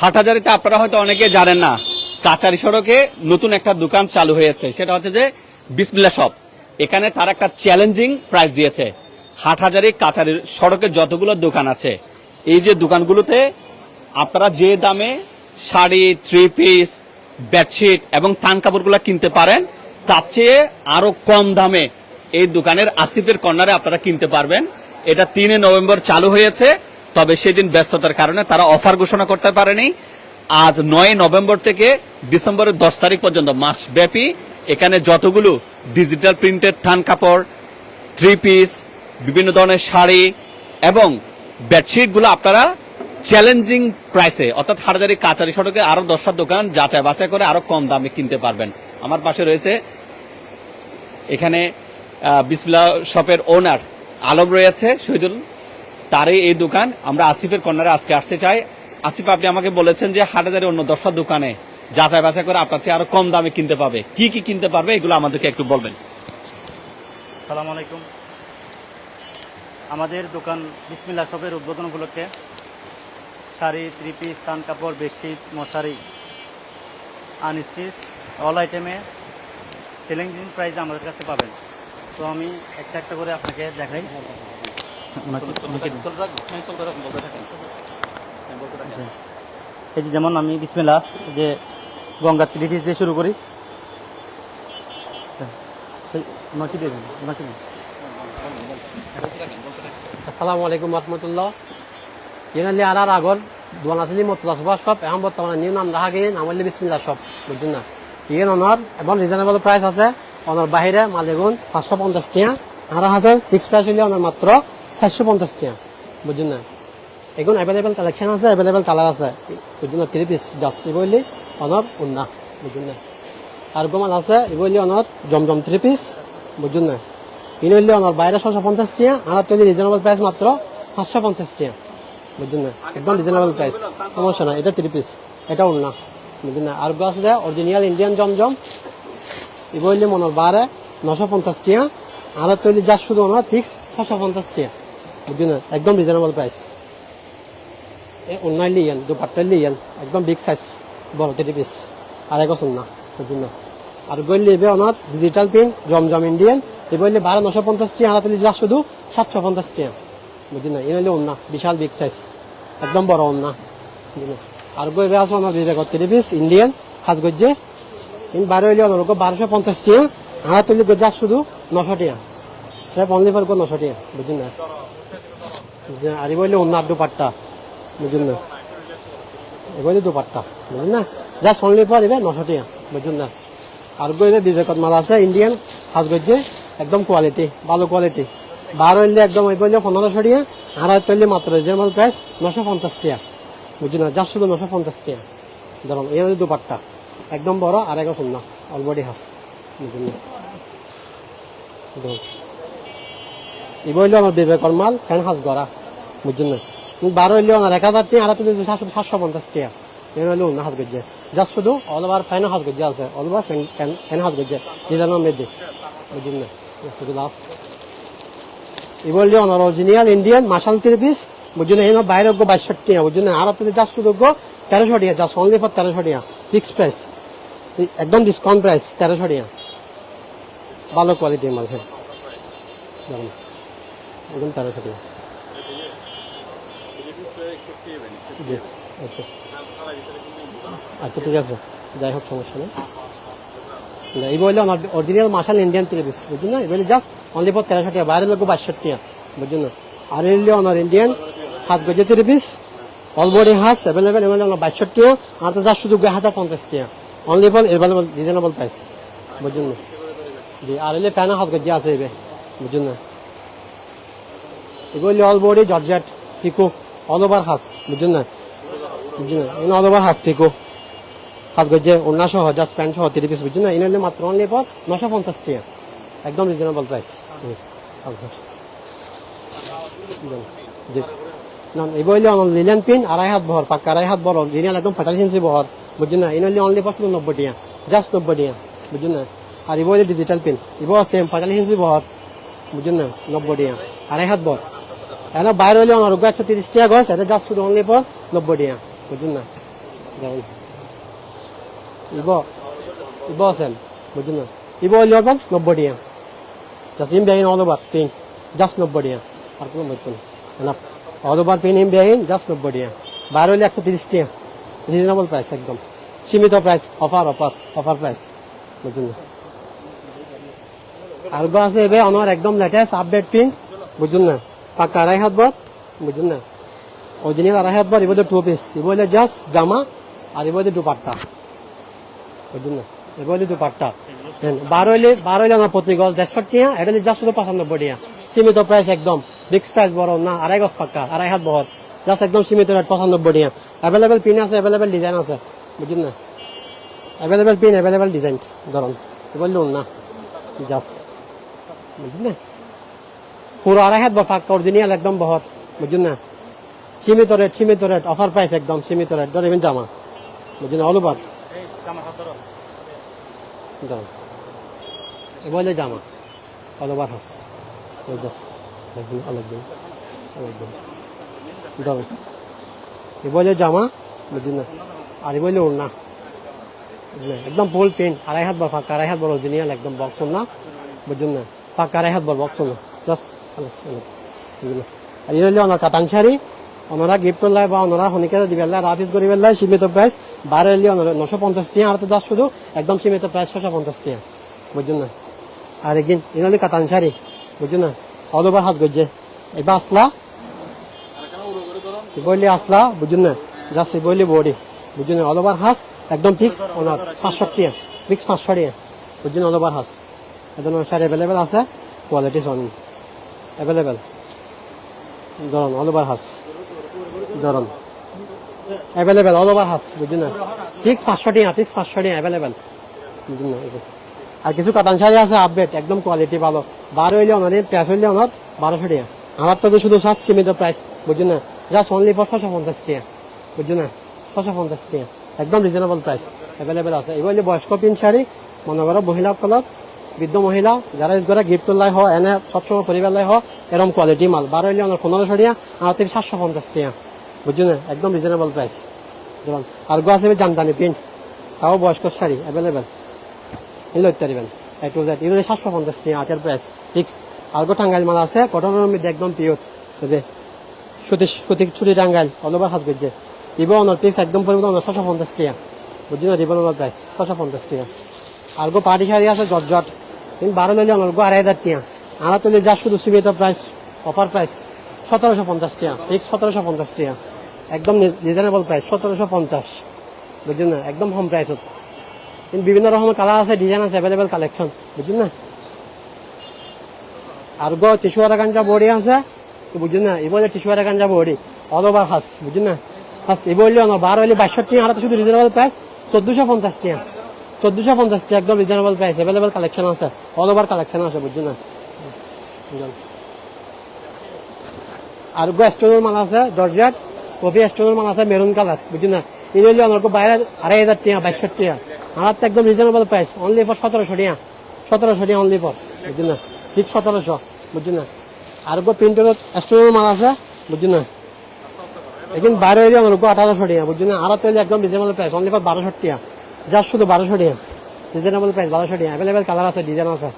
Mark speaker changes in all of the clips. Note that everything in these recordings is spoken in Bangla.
Speaker 1: হাটহাজারিতে আপনারা হয়তো অনেকে জানেন না কাচারি সড়কে নতুন একটা দোকান চালু হয়েছে। সেটা হচ্ছে যে বিসমিল্লা শপ। এখানে তার একটা চ্যালেঞ্জিং প্রাইস দিয়েছে। হাটহাজারি কাচারি সড়কে যতগুলো দোকান আছে, এই যে দোকানগুলোতে আপনারা যে দামে শাড়ি থ্রি পিস বেডশিট এবং থান কাপড়গুলো কিনতে পারেন, তার চেয়ে আরও কম দামে এই দোকানের আসিফের কর্নারে আপনারা কিনতে পারবেন। এটা তিনে নভেম্বর চালু হয়েছে। তবে সেদিন ব্যস্ততার কারণে তারা অফার ঘোষণা করতে পারেনি। আজ নয় নভেম্বর থেকে ডিসেম্বরের দশ তারিখ পর্যন্ত মাস ব্যাপী এখানে যতগুলো ডিজিটাল প্রিন্টেড থান কাপড় থ্রি পিস বিভিন্ন ধরনের শাড়ি এবং বেডশিটগুলো আপনারা চ্যালেঞ্জিং প্রাইসে অর্থাৎ হাটাজারি কাচারি সড়কে আরও দশটা দোকান যাচাই বাছাই করে আরও কম দামে কিনতে পারবেন। আমার পাশে রয়েছে এখানে বিসমিল্লা শপের ওনার আলম রয়েছে। শহীদুল তারই এই দোকান। আমরা আসিফের কর্নারে আজকে আসতে চাই। আসিফ, আপনি আমাকে বলেছেন যে হাটাজারি অন্য দশটা দোকানে যাচাই বাছাই করে আপনার চেয়ে আরও কম দামে কিনতে পাবে। কি কি কিনতে পারবে এগুলো আমাদেরকে একটু বলবেন।
Speaker 2: সালাম আলাইকুম। আমাদের দোকান বিসমিল্লা শপের উদ্বোধন উপলক্ষে শাড়ি, থ্রি পিস, কান কাপড়, বেডশিট, মশারি, আনস্টিচ, অল আইটেমে চ্যালেঞ্জিং প্রাইস আমাদের কাছে পাবেন। তো আমি একটা একটা করে আপনাকে দেখাই ওনাকে- ওনাকে দিন। জি। এই যে যেমন আমি বিসমিল্লা যে গঙ্গা থ্রি পিস দিয়ে শুরু করি। দিন
Speaker 3: আসসালামু আলাইকুম রহমতুল্লাহ। ইনালি আনার আগর দোয়ান আসলি মতলা সভা সব এখন বর্তমানে নিউ নাম রাখা গিয়ে নাম হলে বিসমিল্লা সব বুঝছেন না? ইয়ে অনার এবং রিজনেবল প্রাইস আছে অনার বাহিরে মালিগুন পাঁচশো পঞ্চাশ টিয়া আর আছে ফিক্স প্রাইস হলে অনার মাত্র চারশো পঞ্চাশ টিয়া বুঝছেন না এখন অ্যাভেলেবেল কালেকশন আছে অ্যাভেলেবেল কালার আছে। বুঝছেন না থ্রি পিস যাচ্ছি বললি অনার, উন্না বুঝছেন না আর গোমান আছে এগুলি অনার, জমজম থ্রি পিস বুঝছেন না ইনি হইলে অনার, বাইরে ছশো পঞ্চাশ টিয়া আর তৈরি রিজনেবল প্রাইস মাত্র পাঁচশো পঞ্চাশ টিয়া বুঝছেন না একদম রিজনেবল প্রাইস সমস্যা না এটা থ্রি পিস এটা অন্য বুঝছেন না আর গো আছে অরিজিনাল ইন্ডিয়ান জমজম এগুলো মনের বারে নশো পঞ্চাশ টিয়া আর তৈরি যা শুধু অনার ফিক্স ছশো পঞ্চাশ টিয়া বুঝছেন না? একদম রিজনেবল প্রাইস অন্য লিয়েন দুপাট্টা লিয়েন একদম বিগ সাইজ বড় থ্রি পিস আর এক না বুঝছেন না? আর গইলে এবে ওনার ডিজিটাল পিন জমজম ইন্ডিয়ান এবে হইলে বারো, নশো পঞ্চাশ টিয়া তুলি যা শুধু সাতশো পঞ্চাশ টিয়া, বুঝলি না? এনে হইলে ওন্না বিশাল বিগ সাইজ একদম বড় ওন্না বুঝলি আর গো এবে আছে ওনার বিবেক থ্রি পিস ইন্ডিয়ান হাজ গজ্জে ইন বারো হইলে ওনার বারোশো পঞ্চাশ টিয়া তুলি যা শুধু নশো টিয়া। স্রেফ অনলি ফর নশো টিয়া, বুঝলি না? এবে হইলে অন্য আর দুপাট্টা বুঝলি না? এগুলো দুপাট্টা বুঝলেন না? যা শুনলে পর এবার নশো টাকা বুঝলেন না? আর গইবে বিবেকত মাল আছে ইন্ডিয়ান হাজ গজ্জে একদম কোয়ালিটি ভালো কোয়ালিটি বারো হইলে একদম ওই বললে পনেরোশো টাকা আর হয়তো হইলে মাত্র রিজনেবল প্রাইস নশো পঞ্চাশ টাকা বুঝলি না? যা শুধু নশো পঞ্চাশ টাকা ধরুন এই হচ্ছে দুপাট্টা। একদম বড় আর এক না অলরেডি হাস বুঝলেন না? এই বললে আমার বিবেকর মাল ফ্যান হাস গড়া বুঝলেন না? বারো হইলে ওনার এক হাজার টিয়া আর তুলি সাতশো সাতশো পঞ্চাশ টিয়া এর হইলে অন্য হাজ গজ্জে যা শুধু অল ওভার ফ্যান হাজ গজ্জে আছে। অল ওভার ফ্যান ফ্যান হাজ গজ্জে ডিজাইনের মধ্যে বুঝলেন না? শুধু লাস্ট এই বললে ওনার অরিজিনাল ইন্ডিয়ান মাসাল থ্রি পিস বুঝলেন এই বাইরে গো বাইশশো টিয়া বুঝলেন আর তুলি যা শুধু গো তেরোশো টিয়া যা অনলি ফর তেরোশো টিয়া ফিক্স প্রাইস একদম ডিসকাউন্ট প্রাইস তেরোশো টিয়া ভালো কোয়ালিটির মাল হ্যাঁ। একদম তেরোশো টিয়া জি আচ্ছা। আচ্ছা ঠিক আছে। যাই হোক সমস্যা নেই। না, এই বললে আমার অরিজিনাল মাসাল ইন্ডিয়ান ত্রিপিস বুঝলি না? এই বলে জাস্ট অনলি ফর তেরোশো টাকা বাইরের লোক বাইশশো টাকা বুঝলি না? আর এলে অনার ইন্ডিয়ান হাঁস গজে ত্রিপিস অলবডি হাঁস অ্যাভেলেবেল এমএলএ আমার বাইশশো টাকা। আর তো যা শুধু দুই হাজার পঞ্চাশ টাকা। Only for available reasonable price বুঝলি না? জি আর এলে ফ্যান হাঁস গজে আছে এবে বুঝলি না? এগুলি অল বডি জর্জেট পিকো অল ওভার হাস, বুঝলেন না? বুঝলেন না? অল ওভার হাস পিকো হাস গজ্জে অন্য সহ জাস্ট প্যান্ট সহ তিরিশ পিস বুঝলেন না? এনে হলে মাত্র অনলি পর নশো পঞ্চাশ টাকা। একদম রিজনেবল প্রাইস জি না এই বইলে লিলেন পিন আড়াই হাত বহর, পাক্কা আড়াই হাত বড় জিনিয়াল একদম পঁয়তাল্লিশ ইঞ্চি বহর, বুঝলেন না? এনে হলে অনলি পর শুধু নব্বই টাকা জাস্ট নব্বই টাকা, বুঝলেন না? আর বইলে ডিজিটাল পিন এবার সেম পঁয়তাল্লিশ ইঞ্চি বহর, বুঝলেন না? নব্বই টাকা, আড়াই হাত বর এখন বাইরে হলে অনারোগ্য একশো তিরিশ টাকা গছ, এটা জাস্ট শুধু অনলি পর নব্বই টাকা বুঝলেন না? যেমন ইবো ইবো আছেন, বুঝলেন না? ইবো হইলে পারবেন নব্বই টাকা জাস্ট ইম বেগিন অল ওভার পিন জাস্ট নব্বই টাকা আর কোনো বলতো না অল ওভার পিন ইম বেগিন জাস্ট নব্বই টাকা বাইরে হইলে একশো তিরিশ টাকা রিজনেবল প্রাইস একদম। সীমিত price offer offer offer price বুঝলেন না? আর গো আছে এবার আমার একদম লেটেস্ট আপডেট পিন বুঝুন না? পাক্কা আড়াই হাত বর বুঝুন না অরিজিনাল আড়াই হাত বর এবার টু পিস এবার জাস্ট জামা আর এবার দুপাট্টা বুঝুন না এবার দুপাট্টা বারো হইলে বারো হইলে আমার প্রতি গজ দেড়শো টিয়া এটা জাস্ট শুধু পঁচানব্বই টিয়া সীমিত প্রাইস একদম ফিক্স প্রাইস বড় না আড়াই গজ পাক্কা আড়াই হাত বহর জাস্ট একদম সীমিত রেট পঁচানব্বই টিয়া অ্যাভেলেবেল পিন আছে অ্যাভেলেবেল ডিজাইন আছে বুঝুন না অ্যাভেলেবেল পিন অ্যাভেলেবেল ডিজাইন ধরুন এবার লোন না জাস্ট বুঝলেন না পুরো আড়াই হাত ফাঁকা অরিজিনাল একদম বহর বুঝলেন না? সীমিত রেট সীমিত রেট অফার প্রাইস একদম সীমিত রেট ধরেবেন জামা বুঝলেন অল ওভার বলে জামা অল ওভার হাস অনেকদিন অনেকদিন অনেকদিন ধরুন এ বলে জামা বুঝলেন না? আর এ বলে ওড়না একদম ফুল প্রিন্ট আড়াই হাত বর ফাঁকা আড়াই হাত বর অরিজিনাল একদম বক্স না বুঝলেন না? ফাঁকা আড়াই হাত বর বক্স না জাস্ট এই হইলে ওনার গিফট করলে বা ওনারা শনিকে দিবে রাফিস করি বেলা সীমিত প্রাইস বারে হইলে ওনারা নশো পঞ্চাশ টিয়া আর দশ শুধু একদম সীমিত প্রাইস ছশো পঞ্চাশ টিয়া বুঝলেন না আর এগিন এই হলে বুঝলেন না ওভার হাজ গজ্জে এবার আসলা বইলে আসলা বুঝুন না জাস্ট বইলে বডি বুঝুন অল ওভার হাস একদম ফিক্স ওনার পাঁচশো টিয়া ফিক্স পাঁচশো টিয়া বুঝুন অল হাস একদম শাড়ি অ্যাভেলেবেল আছে কোয়ালিটি সন অ্যাভেলেবেল ধরুন অল ওভার হাস ধরুন অ্যাভেলেবেল অল ওভার হাস বুঝুন না? ফিক্স পাঁচশো টিয়া ফিক্স পাঁচশো টিয়া অ্যাভেলেবেল বুঝুন না। আর কিছু কাতান শাড়ি আছে আপডেট একদম কোয়ালিটি ভালো। বারো হইলে ওনার প্রাইস হইলে ওনার বারোশো টাকা আমার তো শুধু সাত সীমিত প্রাইস বুঝুন না? জাস্ট অনলি ফর ছশো পঞ্চাশ টাকা বুঝুন না? ছশো পঞ্চাশ টাকা একদম রিজনেবল প্রাইস অ্যাভেলেবেল আছে। এগুলো বয়স্ক পিন শাড়ি মনে করো, মহিলা কলত বৃদ্ধ মহিলা, যারা করে গিফট লাই হয়, এনে সবসময় পরিবার লাই হয় এরকম কোয়ালিটি মাল। বারো হইলে ওনার পনেরোশো টাকা আমার থেকে সাতশো পঞ্চাশ টাকা। বুঝুন না? একদম রিজনেবল প্রাইস যেমন, আর গো আছে জামদানি প্রিন্ট তাও বয়স্ক শাড়ি অ্যাভেলেবেল এগুলো ইত্যাদিবেন এ টু জেড এগুলো সাতশো পঞ্চাশ টাকা আটের প্রাইস ফিক্স আর গো টাঙ্গাইল মাল আছে, কটনের মধ্যে একদম পিওর তবে সুতি সুতি ছুটি টাঙ্গাইল অলবার হাজ করছে রিবন অনার পিস একদম পরিমাণ অনার ছশো পঞ্চাশ টাকা। বুঝছি না? অনার প্রাইস ছশো পঞ্চাশ টাকা। আর গো পাটি শাড়ি আছে জট জট কিন্তু বারো লইলে গো আড়াই হাজার টিয়া। আড়া তুলে যা শুধু সীমিত প্রাইস অফার প্রাইস সতেরোশো পঞ্চাশ টিয়া ফিক্স সতেরোশো পঞ্চাশ টিয়া। একদম রিজনেবল প্রাইস সতেরোশো পঞ্চাশ। বুঝছেন না? একদম হোম প্রাইসত কিন্তু বিভিন্ন রকমের কালার আছে ডিজাইন আছে অ্যাভেলেবেল কালেকশন বুঝছেন না? আর গো টিসুয়ারা গাঞ্জা বডি আছে বুঝছেন না? এবার টিসুয়ারা গাঞ্জা বডি অল ওভার হাস বুঝছেন না? হাস এবার হইলে অনার বার হইলে বাইশশো টাকা আর শুধু রিজনেবল প্রাইস চোদ্দশো পঞ্চাশ টাকা চোদ্দশো পঞ্চাশ একদম রিজনেবল প্রাইস অ্যাভেলেবেল কালেকশন আছে অল ওভার কালেকশন আছে বুঝছেন না? আর গো স্টোনের মাল আছে, জর্জিয়াট, কফি স্টোনের মাল আছে, মেরুন কালার বুঝছেন না? এই অনার বাইরে আড়াই হাজার টাকা বাইশশো টাকা আমার তো একদম রিজনেবল প্রাইস অনলি ফর সতেরোশো টাকা সতেরোশো টাকা অনলি ফর বুঝছেন না? ঠিক সতেরোশো বুঝছেন না? আর গো প্রিন্টের স্টোনের মাল আছে বুঝছেন না? এখন বাইরে হইলে আমার আঠারোশো টাকা বুঝছেন না? আর তো একদম রিজনেবল প্রাইস অনলি ফর বারোশো টাকা যা শুধু বারোশো টাকা রিজনেবল প্রাইস বারোশো টাকা অ্যাভেলেবেল কালার আছে ডিজাইন আছে।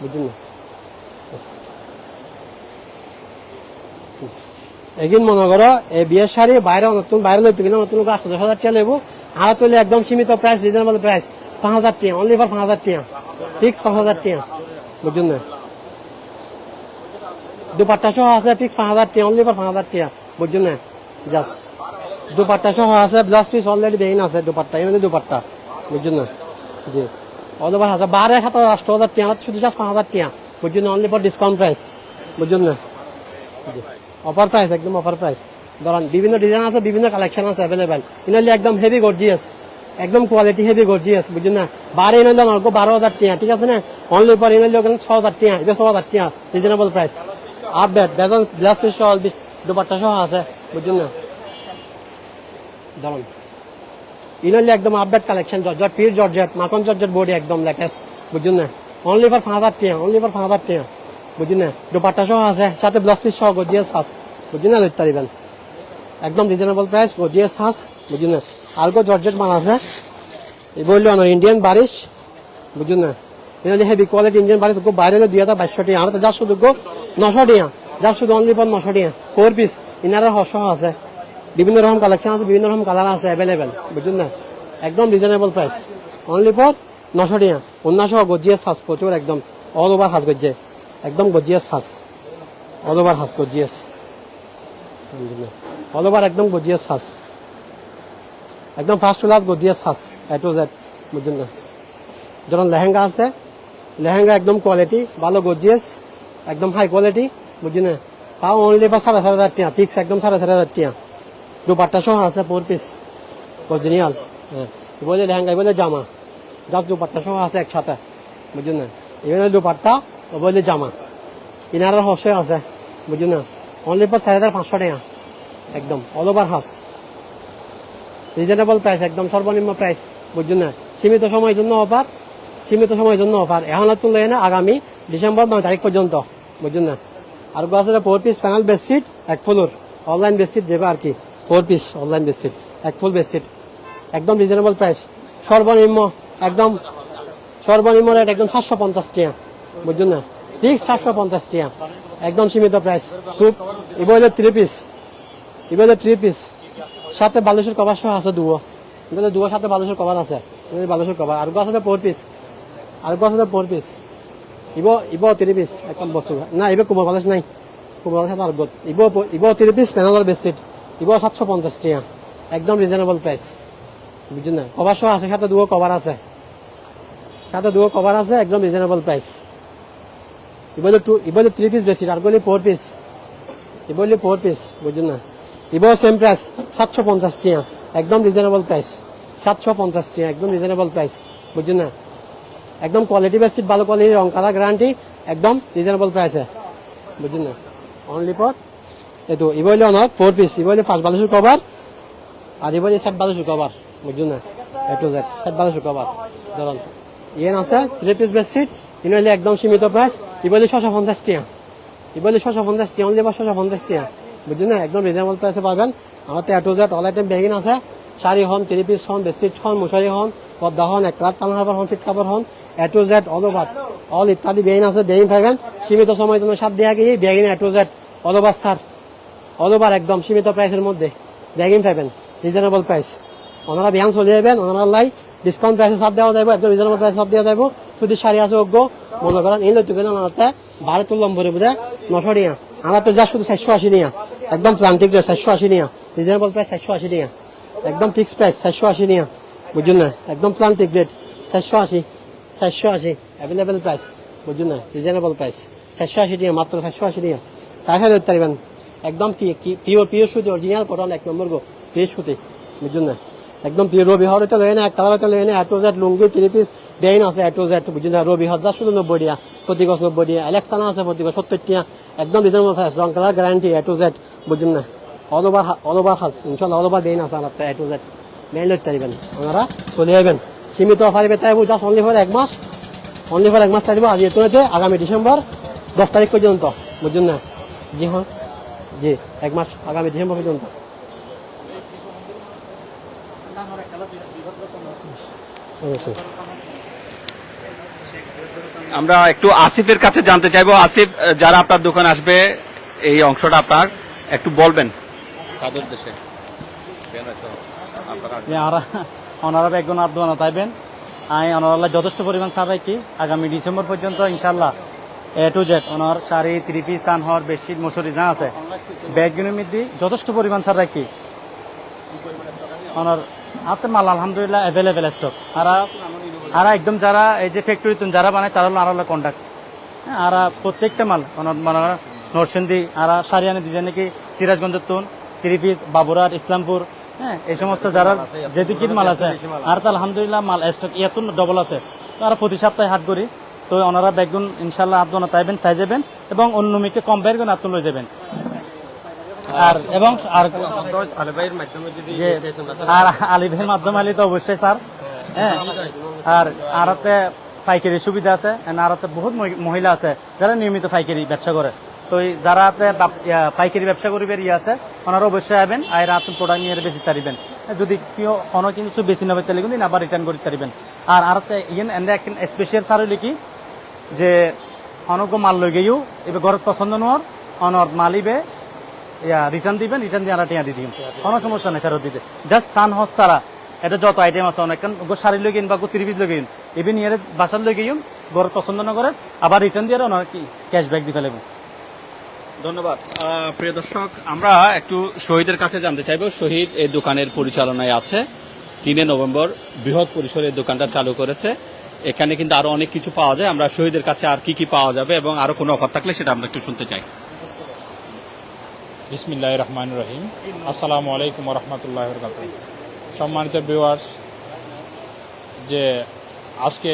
Speaker 3: বুঝছেন না? Yes. এগিন মনে করো, এই বিয়ের শাড়ি বাইরে নতুন, বাইরে লইতে গেলে নতুন আটশো দশ হাজার টাকা লেবু। আর তুলে একদম সীমিত প্রাইস রিজনেবল প্রাইস পাঁচ হাজার টাকা অনলি ফর পাঁচ হাজার টিয়া ফিক্স পাঁচ হাজার টিয়া বুঝছেন না? দুপাট্টা সহ আছে ফিক্স পাঁচ হাজার টিয়া অনলি ফর পাঁচ হাজার টিয়া বুঝছেন না? জাস্ট দুপাট্টা সহ আছে ব্লাউজ পিস অলরেডি বেইন আছে দুপাট্টা এনে দুপাট্টা, বুঝছেন না? জি। অথবা হাজার, বারো এক হাজার আটশো হাজার টাকা শুধু জাস্ট পাঁচ হাজার টাকা বুঝছেন অনলি ফর ডিসকাউন্ট প্রাইস বুঝছেন না? জি। অফার প্রাইস একদম অফার প্রাইস ধরেন, বিভিন্ন ডিজাইন আছে, বিভিন্ন কালেকশন আছে অ্যাভেলেবেল ইনালি একদম হেভি গর্জিয়াস একদম কোয়ালিটি হেভি গর্জিয়াস বুঝছেন না? বারো ইনালি আমার বারো হাজার টিয়া, ঠিক আছে না? অনলি পর ইনালি ওখানে ছ হাজার টিয়া এটা ছ হাজার টিয়া রিজনেবল প্রাইস আপডেট বেজন গ্লাস পিস সহ, দুপাট্টা সহ আছে, বুঝছেন না? ধরুন ইনালি একদম আপডেট কালেকশন জর্জট পির জর্জেট মাখন জর্জেট বডি একদম লেটেস্ট বুঝছেন না? অনলি ফর পাঁচ হাজার টিয়া অনলি ফর পাঁচ হাজার টিয়া, বুঝছেন না? দুপাট্টা সহ আছে, সাথে ব্লাউজ পিস সহ গজিয়াস আছে বুঝছেন না? লইতে পারিবেন একদম রিজনেবল প্রাইস গর্জিয়াস হাঁস বুঝুন না? আর গো জর্জেট মাল আছে। এই বলল আমার ইন্ডিয়ান বারিশ বুঝুন না? এখানে হেভি কোয়ালিটি ইন্ডিয়ান বারিশ গো বাইরে দুই হাজার বাইশশো টিয়া। আমার যা শুধু গো, নশো টিয়া, যা শুধু অনলি ফর নশো টিয়া ফোর পিস ইনারা হর্ষ আছে। বিভিন্ন রকম কালেকশন আছে, বিভিন্ন রকম কালার আছে অ্যাভেলেবেল বুঝুন না? একদম রিজনেবল প্রাইস অনলি ফর নশো টিয়া অন্যান্য গজিয়াস হাঁস প্রচুর একদম। অল ওভার হাঁস গজ্জে একদম গজিয়াস হাঁস অল ওভার হাঁস গজিয়াস। অল ওভার একদম গজিয়াস হাঁস একদম ফার্স্ট ক্লাস গজিয়াস হাঁস এ টু জেড বুঝলেন না? যেমন লেহেঙ্গা আছে, লেহেঙ্গা একদম কোয়ালিটি ভালো গজিয়াস, একদম হাই কোয়ালিটি বুঝলি না? তাও অনলি বা সাড়ে চার হাজার টিয়া ফিক্স একদম সাড়ে চার হাজার টিয়া দুপাট্টা সহ আছে ফোর পিস অরিজিনাল হ্যাঁ বলে লেহেঙ্গা বলে জামা জাস্ট দুপাট্টা সহ আছে একসাথে বুঝলি না এখানে দুপাট্টা ও বলে জামা ইনারের হসে আছে বুঝলি না অনলি ফর চার হাজার পাঁচশো টাকা। একদম অল ওভার হাস রিজনেবল প্রাইস একদম সর্বনিম্ন প্রাইস বুঝছেন না সীমিত সময়ের জন্য অফার সীমিত সময়ের জন্য অফার এখন আর না, আগামী ডিসেম্বর নয় তারিখ পর্যন্ত। বুঝছেন না আর আছে ফোর পিস প্যানেল বেডশিট এক ফুলোর। অনলাইন বেডশিট যাবে আর কি। ফোর পিস অনলাইন বেডশিট, এক ফুল বেডশিট, একদম রিজনেবল প্রাইস সর্বনিম্ন একদম, সর্বনিম্ন রেট একদম সাতশো পঞ্চাশ টিয়া বুঝছেন না? ঠিক সাতশো পঞ্চাশ টিয়া একদম সীমিত প্রাইস খুব, এবার থ্রি পিস এবার থ্রি পিস সাথে বালুশের কভার সহ আছে দুয়ো, এবার দুয়োর সাথে বালুশের কভার আছে বালুশের কভার আর আছে ফোর পিস আর আছে ফোর পিস ইব ইব থ্রি পিস একদম বস্তু না, এবার কুমার বালুশ নাই, কুমার বালুশ সাথে আর ইব ইব থ্রি পিস প্যানেলার বেডশিট ইব সাতশো পঞ্চাশ টিয়া একদম রিজনেবল প্রাইস বুঝছেন না? কভার সহ আছে, সাথে দুয়ো কভার আছে। সাথে দুয়ো কভার আছে, একদম রিজনেবল প্রাইস এবার টু এবার থ্রি পিস বেশি, আর গলি ফোর পিস এবার ফোর পিস বুঝছেন না? এবার সেম প্রাইস সাতশো পঞ্চাশ টিয়া একদম রিজনেবল প্রাইস সাতশো পঞ্চাশ টিয়া একদম রিজনেবল প্রাইস বুঝছেন না? একদম কোয়ালিটি বেশি, ভালো কোয়ালিটি রং কালার গ্যারান্টি একদম রিজনেবল প্রাইসে বুঝছেন না? অনলি ফর এইটো এবার অনার ফোর পিস এবার ফার্স্ট বালুসুর কভার আর এবার সেট বালুসুর কভার বুঝছেন না এ টু জেড সেট বালুসুর কভার ধরুন ইয়েন আছে থ্রি পিস বেডশিট ইন হলে একদম সীমিত প্রাইস এবার ছশো পঞ্চাশ টিয়া এবার ছশো পঞ্চাশ টিয়া অনলি বা ছশো টিয়া বুঝছেন না একদম রিজনেবল প্রাইসে পাবেন। আমার A to Z all item begin আছে। শাড়ি হন থ্রি পিস হন বেডশিট হন মশারি হন পদ্মা হন এক রাত কালার হন সিট কাপড় হন A to Z all over all ইত্যাদি বেগিন আছে, বেগিন থাকবেন সীমিত সময় জন্য সাত দেওয়া গিয়ে begin A to Z all over sir all over একদম সীমিত প্রাইসের মধ্যে বেগিন পাবেন রিজনেবল প্রাইস ওনারা বিহান চলে যাবেন, ওনারা লাই ডিসকাউন্ট প্রাইসে সাপ দেওয়া যাবে, একদম রিজনেবল প্রাইসে সাপ দেওয়া যাবে। শুধু শাড়ি আছে অজ্ঞ, মনে করেন এই লইতে গেলে ওনারতে বারো তুললাম ভরে বোধে নশো নিয়া আমার তো যা শুধু চারশো আশি নিয়া একদম প্লান্টিক রেট চারশো আশি নিয়া রিজনেবল প্রাইস চারশো আশি নিয়া একদম ফিক্স প্রাইস চারশো আশি নিয়া বুঝুন না? একদম প্লান্টিক রেট চারশো আশি চারশো আশি অ্যাভেলেবেল প্রাইস বুঝুন না? রিজনেবল প্রাইস চারশো আশি নিয়া মাত্র চারশো আশি নিয়া চার হাজার পারিবেন। একদম পিওর পিওর সুতি অরিজিনাল কটন এক নম্বর গো পিওর সুতি বুঝুন না? একদম পিওর রবি হর হইতে লয় না, এক কালার হইতে লয় না A to Z lungi three piece বেইন আছে এটো জেড বুঝুন না? রবি হর যা শুধু নব্বই দিয়া প্রতি গছ নব্বই দিয়া এলেক্সানা আছে প্রতি গছ সত্তর টিয়া একদম রিজনেবল প্রাইস রং কালার গ্যারান্টি এটো জেড বুঝুন না? অল ওভার অল ওভার হাস ইনশাল্লাহ অল বেইন আছে আমার এটো জেড বেইন লইতে পারিবেন ওনারা চলে যাবেন সীমিত অফার বেতাই জাস্ট অনলি ফর এক মাস অনলি ফর এক মাস থাকবে আজ এতো আগামী ডিসেম্বর দশ তারিখ পর্যন্ত বুঝুন না? জি হ্যাঁ। জি এক মাস আগামী ডিসেম্বর পর্যন্ত
Speaker 1: আমরা একটু আসিফের কাছে জানতে চাইব। আসিফ যারা আপনার দোকানে আসবে এই অংশটা আপনার একটু বলবেন। তাদের দেশে।
Speaker 2: যে ওনারা একজন আদোয়ানা তাইবেন আই ওনারা যথেষ্ট পরিমাণ রাখি আগামী ডিসেম্বর পর্যন্ত ইনশাল্লাহ এ টু জেড ওনার শাড়ি থ্রি পিস তান হওয়ার বেডশিট, মশুরি, যা আছে। ব্যাগগুলোর মধ্যে যথেষ্ট পরিমাণ সার রাখি। ওনার হাতে মাল, আলহামদুলিল্লাহ অ্যাভেলেবেল স্টক আর আর একদম যারা, এই যে ফ্যাক্টরি যারা বানায়, তারা হলো আর হলো কন্ট্যাক্ট আর প্রত্যেকটা মাল, ওনার মানে নরসিংদী, আর সারিয়ানি ডিজাইন নাকি সিরাজগঞ্জের তুন থ্রি পিস বাবুরাট ইসলামপুর। হ্যাঁ এই সমস্ত যারা যেদিকির মাল আছে, আর তো আলহামদুলিল্লাহ, মাল স্টক এত ডবল আছে। আর প্রতি সপ্তাহে হাট করি। তো ওনারা বেগুন ইনশাল্লাহ আপনারা তাইবেন, চাই যাবেন এবং অন্য মিকে কম্পেয়ার করে আপনি লয়ে যাবেন। আর এবং আর আর আলিফের মাধ্যমে আলি তো অবশ্যই, স্যার। হ্যাঁ। আর আরতে পাইকারি সুবিধা আছে আরতে বহুত মহিলা আছে যারা নিয়মিত পাইকারি ব্যবসা করে। তো যারা পাইকারি ব্যবসা করিবেন ইয়ে আছে, ওনারা অবশ্যই আবেন আর আপনি প্রোডাক্ট নিয়ে বেশি তারিবেন যদি কেউ কোনো কিছু বেশি নেবে তাহলে কিন্তু আবার রিটার্ন করতে পারিবেন আর আর ইয়েন এন্ড একটা স্পেশাল সার হইলে কি যে অনগ্য মাল লই গেও এবার ঘরের পছন্দ নোয়ার অনর মালিবে ইয়া রিটার্ন দিবেন রিটার্ন দিয়ে টিয়া দিয়ে দিবেন। কোনো সমস্যা নেই ফেরত দিতে জাস্ট থান হস ছাড়া এটা যত আইটেম আছে অনেক। গো শাড়ি লই গেন বা গো ত্রিবিজ লই গেন ইভেন ইয়ারে বাসার লই গেন ঘরের পছন্দ না করে আবার রিটার্ন দিয়ে কি ক্যাশব্যাক দিয়ে ফেলেব
Speaker 1: ধন্যবাদ। প্রিয় দর্শক আমরা একটু শহীদের কাছে জানতে চাইব। শহীদ এই দোকানের পরিচালনায় আছে। তিনে নভেম্বর বৃহৎ পরিসরে দোকানটা চালু করেছে। এখানে কিন্তু আরও অনেক কিছু পাওয়া যায়। আমরা শহীদের কাছে আর কি কি পাওয়া যাবে এবং আরও কোনো অফার থাকলে সেটা আমরা একটু শুনতে চাই।
Speaker 4: বিসমিল্লাহ রহমান রহিম। আসসালামু আলাইকুম রহমতুল্লাহ সম্মানিত ভিউয়ার্স যে আজকে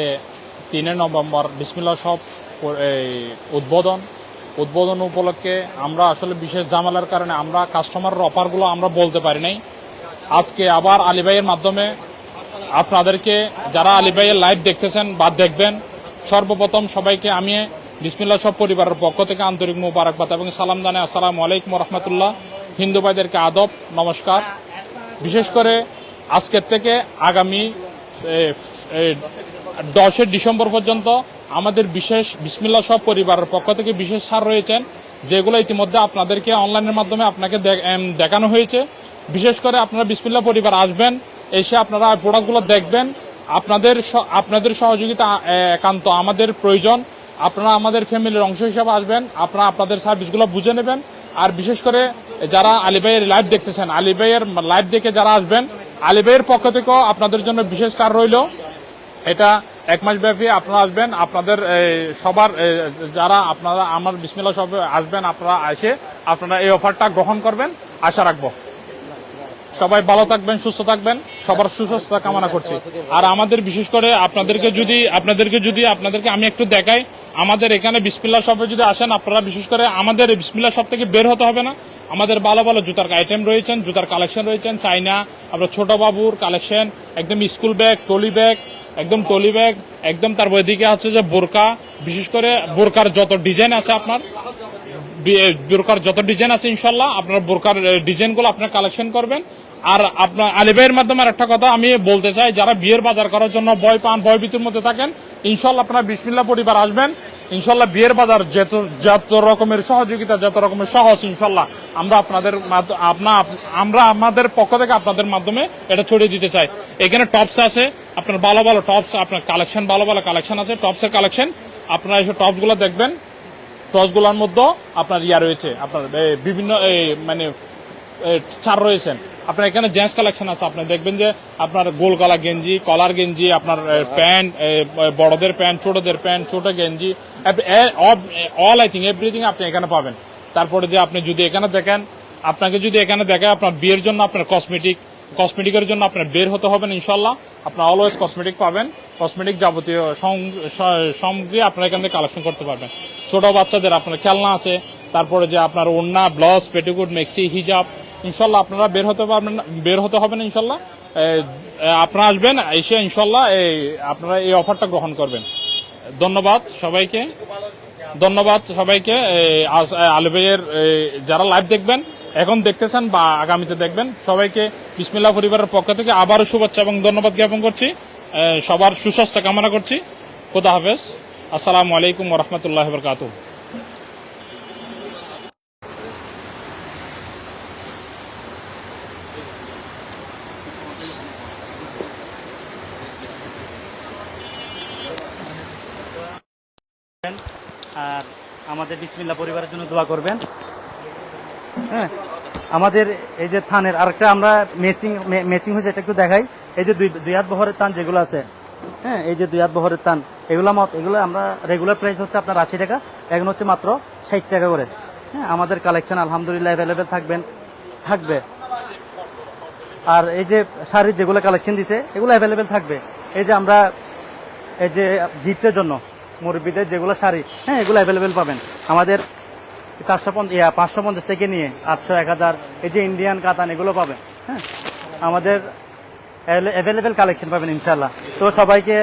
Speaker 4: তিনে নভেম্বর বিসমিল্লা সব এই, উদ্বোধন। উদ্বোধন উপলক্ষে আমরা আসলে বিশেষ জামালার কারণে আমরা কাস্টমারের অফারগুলো আমরা বলতে পারি নাই। আজকে আবার আলিভাইয়ের মাধ্যমে আপনাদেরকে যারা আলিভাইয়ের লাইভ দেখতেছেন বা দেখবেন, সর্বপ্রথম সবাইকে আমি বিসমিল্লা সব পরিবারের পক্ষ থেকে আন্তরিক মুবারকবাদ এবং সালাম জানাই। আসসালামু আলাইকুম রহমতুল্লাহ। হিন্দু ভাইদেরকে আদব, নমস্কার। বিশেষ করে আজকের থেকে আগামী দশই ডিসেম্বর পর্যন্ত আমাদের বিশেষ বিসমিল্লা সব পরিবারের পক্ষ থেকে বিশেষ সার রয়েছেন, যেগুলো ইতিমধ্যে আপনাদেরকে অনলাইনের মাধ্যমে আপনাকে দেখানো হয়েছে। বিশেষ করে আপনারা বিসমিল্লা পরিবার আসবেন এসে আপনারা প্রোডাক্টগুলো দেখবেন। আপনাদের আপনাদের সহযোগিতা একান্ত। আমাদের প্রয়োজন। আপনারা আমাদের ফ্যামিলির অংশ হিসাবে আসবেন। আপনারা আপনাদের সার্ভিসগুলো বুঝে নেবেন। আর বিশেষ করে যারা আলিবাইয়ের লাইভ দেখতেছেন আলিবাইয়ের লাইভ দেখে যারা আসবেন আলিবাইয়ের পক্ষ থেকেও আপনাদের জন্য বিশেষ ছাড় রইল। এটা এক মাস ব্যাপী আপনারা আসবেন। আপনাদের সবার যারা আপনারা আমার বিসমিল্লা সব আসবেন, আপনারা এসে আপনারা এই অফারটা গ্রহণ করবেন। আশা রাখব। সবাই ভালো থাকবেন, সুস্থ থাকবেন। সবার সুস্বাস্থ্য কামনা করছি। আর আমাদের, বিশেষ করে আপনাদেরকে যদি আপনাদেরকে যদি, আপনাদেরকে আমি একটু দেখাই, আমাদের এখানে বিসমিল্লা শপে যদি আসেন, আপনারা বিশেষ করে আমাদের বিসমিল্লা শপ থেকে বের হতে হবে না। আমাদের ভালো ভালো জুতার আইটেম রয়েছেন, জুতার কালেকশন রয়েছেন চাইনা আপনার ছোট বাবুর কালেকশন একদম স্কুল ব্যাগ টলি ব্যাগ একদম টলি ব্যাগ একদম তার ওইদিকে আছে যে বোরকা, বিশেষ করে বোরকার যত ডিজাইন আছে আপনার বোরকার যত ডিজাইন আছে ইনশাল্লাহ, আপনার বোরকার ডিজাইনগুলো আপনার কালেকশন করবেন। আর আপনার আলিবাইয়ের মাধ্যমে একটা কথা আমি বলতে চাই, যারা বিয়ের বাজার করার জন্য ভয় পান ভয় ভীতির মধ্যে থাকেন, ইনশাল্লাহ আপনার বিসমিল্লা পরিবার আসবেন। ইনশাল্লাহ বিয়ের বাজার যত যত রকমের সহযোগিতা, যত রকমের সহজ ইনশাল্লাহ আমরা আপনাদের আপনা আমরা আমাদের পক্ষ থেকে আপনাদের মাধ্যমে এটা ছড়িয়ে দিতে চাই। এখানে টপস আছে, আপনার ভালো ভালো টপস, আপনার কালেকশন ভালো ভালো কালেকশন আছে, টপসের কালেকশন। আপনারা এসে টপসগুলো দেখবেন টসগুলোর মধ্যে আপনার ইয়া রয়েছে, আপনার বিভিন্ন মানে ছাড় রয়েছেন। আপনার এখানে জেন্টস কালেকশন আছে। আপনি দেখবেন যে আপনার গোল গলা গেঞ্জি, কলার গেঞ্জি, আপনার প্যান্ট বড়দের প্যান্ট, ছোটদের প্যান্ট, ছোট গেঞ্জি অল আই থিঙ্ক এভরিথিং আপনি এখানে পাবেন। তারপরে যে আপনি যদি এখানে দেখেন, আপনাকে যদি এখানে দেখেন আপনার বিয়ের জন্য আপনার কসমেটিক কসমেটিকের জন্য আপনার বের হতে হবে ইনশাল্লাহ। আপনার অলওয়েজ কসমেটিক পাবেন। কসমেটিক যাবতীয় সামগ্রী আপনার এখান থেকে কালেকশন করতে পারবেন। ছোট বাচ্চাদের আপনার খেলনা আছে। তারপরে যে আপনার ওড়না ব্লাউজ পেটিকুট মেক্সি হিজাব ইনশাল্লাহ আপনারা বের হতে পারবেন বের হতে হবে না ইনশাল্লাহ। আপনারা আসবেন, এসে ইনশাল্লাহ এই আপনারা এই অফারটা গ্রহণ করবেন। ধন্যবাদ সবাইকে। ধন্যবাদ সবাইকে। আলবের যারা লাইভ দেখবেন, এখন দেখতেছেন বা আগামীতে দেখবেন, সবাইকে বিসমিল্লা পরিবারের পক্ষ থেকে আবারও শুভেচ্ছা এবং ধন্যবাদ জ্ঞাপন করছি। সবার সুস্বাস্থ্য কামনা করছি। খোদা হাফেজ। আসসালামু আলাইকুম রহমতুল্লাহ বরকাত
Speaker 2: আর আমাদের বিসমিল্লা পরিবারের জন্য দোয়া করবেন। হ্যাঁ? আমাদের এই যে থানের আরেকটা আমরা ম্যাচিং ম্যাচিং হয়েছে, এটা একটু দেখাই। এই যে দুই দুই হাত বহরের তান যেগুলো আছে হ্যাঁ এই যে দুই হাত বহরের তান এগুলো মত, এগুলো আমরা রেগুলার প্রাইস হচ্ছে আপনার আশি টাকা, এখন হচ্ছে মাত্র ষাট টাকা করে। হ্যাঁ আমাদের কালেকশন আলহামদুলিল্লাহ অ্যাভেলেবেল থাকবেন, থাকবে। আর এই যে শাড়ির যেগুলো কালেকশন দিছে, এগুলো অ্যাভেলেবেল থাকবে। এই যে আমরা, এই যে গিফটের জন্য মুরব্বীদের যেগুলো শাড়ি হ্যাঁ এগুলো অ্যাভেলেবেল পাবেন। আমাদের চারশো পাঁচশো পঞ্চাশ থেকে নিয়ে আটশো এক হাজার, এই যে ইন্ডিয়ান কাতান, এগুলো পাবেন হ্যাঁ। আমাদের অ্যাভেলেবেল কালেকশন পাবেন ইনশাল্লাহ তো সবাইকে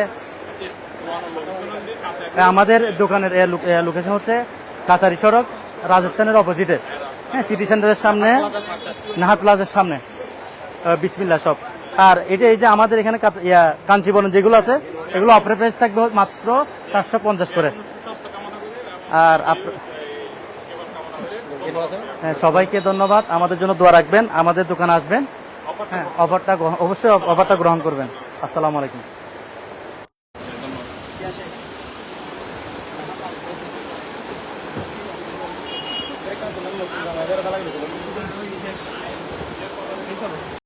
Speaker 2: আমাদের দোকানের লোকেশন হচ্ছে কাছারি সড়ক, রাজস্থানের অপোজিটে হ্যাঁ সিটি সেন্টারের সামনে, নাহার প্লাজার সামনে। বিসমিল্লা শপ আর এটা এই যে আমাদের এখানে কাঞ্চিবরণ যেগুলো আছে এগুলো অফার প্রাইস থাকবে মাত্র চারশো পঞ্চাশ করে। আর হ্যাঁ, সবাইকে ধন্যবাদ। আমাদের জন্য দোয়া রাখবেন। আমাদের দোকানে আসবেন। হ্যাঁ অফারটা অবশ্যই অফারটা গ্রহণ করবেন। আসসালামু আলাইকুম।